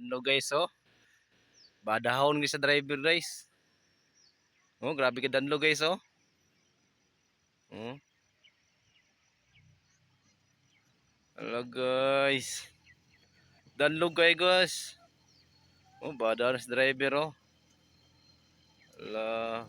Ano guys oh. Badahon guys sa driver guys. Oh, grabe ka danlo guys oh. Oh. Hello guys. Danlo guys guys. Oh, badahon sa driver oh. Hala.